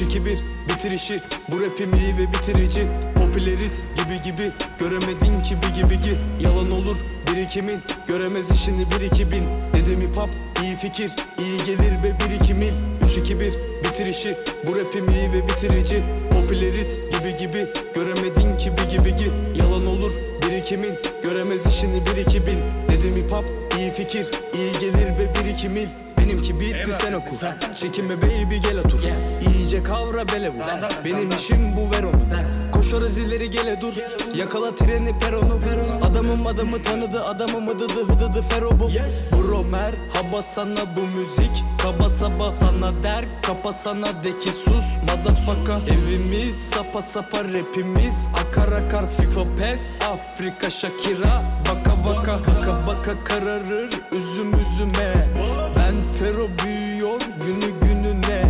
3-2-1 bitirişi Bu rapim iyi ve bitirici. Popüleriz gibi gibi. Göremedin ki bigi bigi Yalan olur birikimin. Göremez işini 1-2 bin. Dedim hip hop iyi fikir. İyi gelir ve 1-2 mil. 3-2-1 bitirişi Bu rapim iyi ve bitirici. Popüleriz gibi gibi. Göremedin ki bigi bigi Yalan olur birikimin. Göremez işini 1-2 bin. Dedim hip hop iyi fikir. İyi gelir ve 1-2 mil Benimki bitti sen oku. Çekinme baby gel otur. İyice kavra bele vur. Benim işim bu ver onu. Koşarız ileri gele dur. Yakala treni peronu Adamım adamı tanıdı Adamım hıdıdı hıdıdı fero bu. Bro merhaba sana bu müzik. Kaba saba sana der Kapa sana de ki sus Motherfucker. Evimiz sapa sapa rapimiz Akar akar FIFA pes. Afrika Shakira Baka baka. Baka baka kararır Üzüm üzüme Fero büyüyor günü gününe.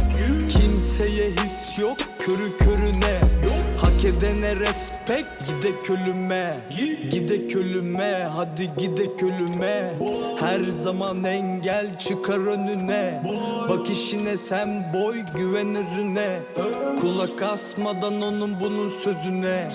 Kimseye his yok körü körüne Hak edene respekt Gide kölüme. Gide kölüme. Hadi gide kölüme. Her zaman engel çıkar önüne. Bak işine sen boy güven özüne. Kulak asmadan onun bunun sözüne.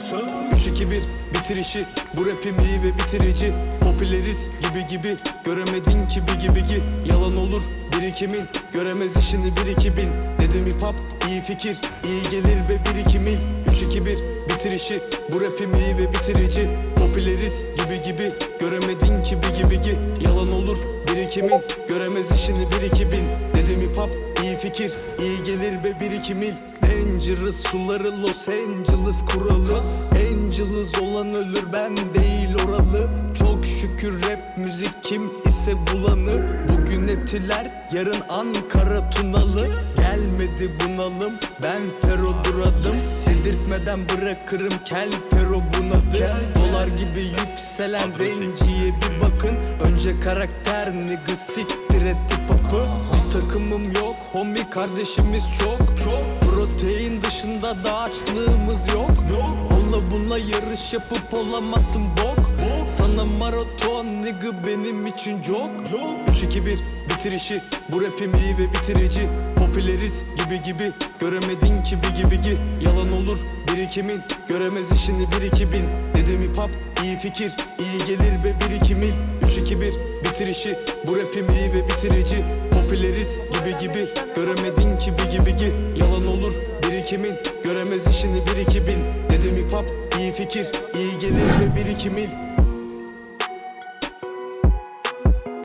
3-2-1 bitirişi Bu rapim iyi ve bitirici. Popüleriz gibi gibi. Göremedin ki bir gibi ki. Yalan olur birikimin. Göremez işini bir iki bin. Dedim hip hop iyi fikir. İyi gelir be birikimin 2 1 bitirişi. Bu rapim iyi ve bitirici. Popüleriz gibi gibi. Göremedin ki bir gibi ki. Yalan olur birikimin. Göremez işini bir iki bin. Dedim hip hop iyi fikir. İyi gelir be bir iki mil. Dangerous suları Los Angeles kuralı. Angeles olan ölür ben değil oralı. Çok şükür rap müzik kim ise bulanır. Bugün etiler yarın Ankara Tunalı. Gelmedi bunalım ben Fero duradım Dedirtmeden bırakırım kel Fero bunadı Dolar gibi yükselen zenciye bir bakın. Önce karakter nigga siktir et hop'ı Bir takımım yok homie kardeşimiz çok. Çok. Protein dışında da açlığımız yok. Onunla bununla yarış yapıp olamazsın bok. Sana maraton nigga benim için çok 3-2-1 bitirişi Bu rapim iyi ve bitirici Popüleriz gibi gibi. Göremedin ki bigi bigi Yalan olur birikimin. Göremez işini 1-2 bin. Dedim hip hop iyi fikir. İyi gelir ve 1-2 mil. 3-2-1 bitirişi Bu rapim iyi ve bitirici. Popüleriz gibi gibi. Göremedin ki bigi bigi Yalan olur birikimin. Göremez işini 1-2 bin. Dedim hip hop iyi fikir. İyi gelir 1-2 mil